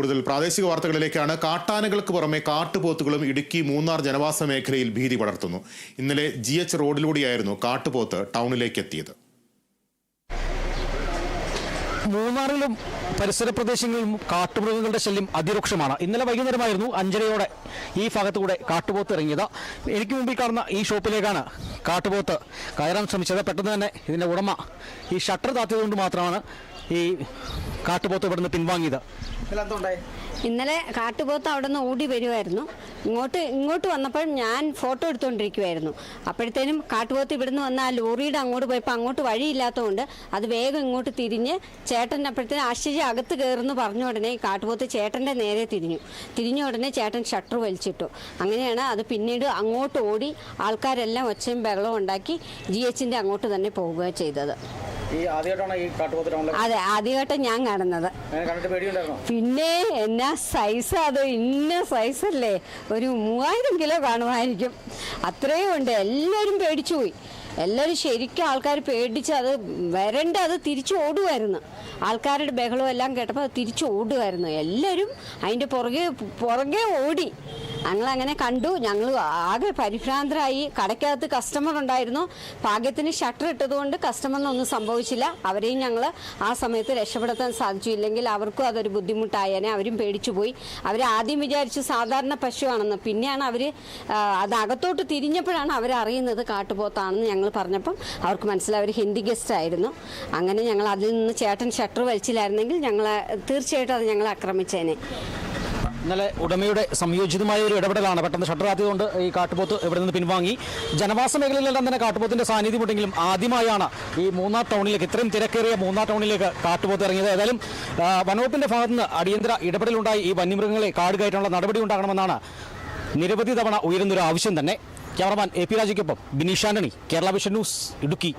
കൂടുതൽ പ്രാദേശിക വാർത്തകളിലേക്കാണ്. കാട്ടാനകൾക്ക് പുറമെ കാട്ടുപോത്തുകളും ഇടുക്കി മൂന്നാർ ജനവാസ മേഖലയിൽ ഭീതി പടർത്തുന്നു. ഇന്നലെ ജി എച്ച് റോഡിലൂടെയായിരുന്നു കാട്ടുപോത്ത് ടൗണിലേക്ക് എത്തിയത് മൂന്നാറിലും പരിസര പ്രദേശങ്ങളിലും കാട്ടുമൃഗങ്ങളുടെ ശല്യം അതിരൂക്ഷമാണ്. ഇന്നലെ വൈകുന്നേരമായിരുന്നു അഞ്ചരയോടെ ഈ ഭാഗത്തുകൂടെ കാട്ടുപോത്ത് ഇറങ്ങിയത്. എനിക്ക് മുമ്പിൽ കാണുന്ന ഈ ഷോപ്പിലേക്കാണ് കാട്ടുപോത്ത് കയറാൻ ശ്രമിച്ചത്. പെട്ടെന്ന് തന്നെ ഇതിന്റെ ഉടമ ഈ ഷട്ടർ താത്തിയതുകൊണ്ട് മാത്രമാണ് ഈ കാട്ടുപോത്ത് ഇവിടുന്ന് പിൻവാങ്ങിയത്. ഇന്നലെ കാട്ടുപോത്ത് അവിടെ നിന്ന് ഓടി വരുമായിരുന്നു ഇങ്ങോട്ട് ഇങ്ങോട്ട് വന്നപ്പോൾ ഞാൻ ഫോട്ടോ എടുത്തുകൊണ്ടിരിക്കുമായിരുന്നു അപ്പോഴത്തേനും കാട്ടുപോത്ത് ഇവിടുന്ന് വന്ന ആ ലോറിയുടെ അങ്ങോട്ട് പോയപ്പോൾ അങ്ങോട്ട് വഴിയില്ലാത്തതുകൊണ്ട് അത് വേഗം ഇങ്ങോട്ട് തിരിഞ്ഞ് ചേട്ടൻ അപ്പോഴത്തേനും ആശ്ചര്യം അകത്ത് കയറുന്നു പറഞ്ഞ ഉടനെ ഈ കാട്ടുപോത്ത് ചേട്ടന്റെ നേരെ തിരിഞ്ഞു. തിരിഞ്ഞ ഉടനെ ചേട്ടൻ ഷട്ടർ വലിച്ചിട്ടു. അങ്ങനെയാണ് അത് പിന്നീട് അങ്ങോട്ട് ഓടി ആൾക്കാരെല്ലാം ഒച്ചയും ബഹളവും ഉണ്ടാക്കി ജി എച്ചിന്റെ അങ്ങോട്ട് തന്നെ പോവുക ചെയ്തത്. ഈ ആദ്യമായിട്ടാണ് ഈ കാട്ടുപോത്ത് ടൗണിൽ അതെ ആദ്യമായിട്ട് ഞാൻ കാണുന്നത്. കണ്ടിട്ട് പേടിയുണ്ടായിരുന്നോ? പിന്നെ എന്നാ സൈസ് അത് ഇന്ന സൈസല്ലേ ഒരു മൂവായിരം കിലോ കാണുമായിരിക്കും. അത്രയും ഉണ്ട്. എല്ലാവരും പേടിച്ചു പോയി. എല്ലാവരും ശരിക്കും ആൾക്കാർ പേടിച്ച് അത് വരണ്ട അത് തിരിച്ചു ഓടുമായിരുന്നു. ആൾക്കാരുടെ ബഹളവും എല്ലാം കേട്ടപ്പോൾ അത് തിരിച്ചു ഓടുമായിരുന്നു. എല്ലാവരും അതിന്റെ പുറകെ പുറകെ ഓടി. ഞങ്ങൾ അങ്ങനെ കണ്ടു. ഞങ്ങൾ ആകെ പരിഭ്രാന്തരായി. കടയ്ക്കകത്ത് കസ്റ്റമർ ഉണ്ടായിരുന്നു. ഭാഗ്യത്തിന് ഷട്ടർ ഇട്ടതുകൊണ്ട് കസ്റ്റമറിനൊന്നും സംഭവിച്ചില്ല. അവരെയും ഞങ്ങൾ ആ സമയത്ത് രക്ഷപ്പെടുത്താൻ സാധിച്ചു. ഇല്ലെങ്കിൽ അവർക്കും അതൊരു ബുദ്ധിമുട്ടായേനെ. അവരും പേടിച്ചു പോയി. അവർ ആദ്യം വിചാരിച്ചു സാധാരണ പശുവാണെന്ന്. പിന്നെയാണ് അവർ അത് അകത്തോട്ട് തിരിഞ്ഞപ്പോഴാണ് അവരറിയുന്നത് കാട്ടുപോത്താണെന്ന് ഞങ്ങൾ പറഞ്ഞപ്പം അവർക്ക് മനസ്സിലായി. അവർ ഹിന്ദി ഗസ്റ്റ് ആയിരുന്നു. അങ്ങനെ ഞങ്ങൾ അതിൽ നിന്ന് ചേട്ടൻ ഷട്ടർ വലിച്ചില്ലായിരുന്നെങ്കിൽ ഞങ്ങൾ തീർച്ചയായിട്ടും അത് ഞങ്ങൾ ആക്രമിച്ചേനെ. ഇന്നലെ ഉടമയുടെ സംയോജിതമായ ഒരു ഇടപെടലാണ് പെട്ടെന്ന് ഷട്ടർ ആത്തിയതുകൊണ്ട് ഈ കാട്ടുപോത്ത് ഇവിടെ നിന്ന് പിൻവാങ്ങി. ജനവാസ മേഖലയിലെല്ലാം തന്നെ കാട്ടുപോത്തിന്റെ സാന്നിധ്യമുണ്ടെങ്കിലും ആദ്യമായാണ് ഈ മൂന്നാർ ടൗണിലേക്ക് ഇത്രയും തിരക്കേറിയ മൂന്നാർ ടൗണിലേക്ക് കാട്ടുപോത്ത് ഇറങ്ങിയത്. ഏതായാലും വനവകുപ്പിന്റെ ഭാഗത്ത് നിന്ന് അടിയന്തര ഇടപെടലുണ്ടായി. ഈ വന്യമൃഗങ്ങളെ കാട് കയറ്റാനുള്ള നടപടി ഉണ്ടാകണമെന്നാണ് നിരവധി തവണ ഉയരുന്നൊരു ആവശ്യം തന്നെ. ക്യാമറമാൻ എ പി രാജയ്ക്കൊപ്പം ബിനീഷ് ആന്റണി കേരള വിഷൻ ന്യൂസ് ഇടുക്കി.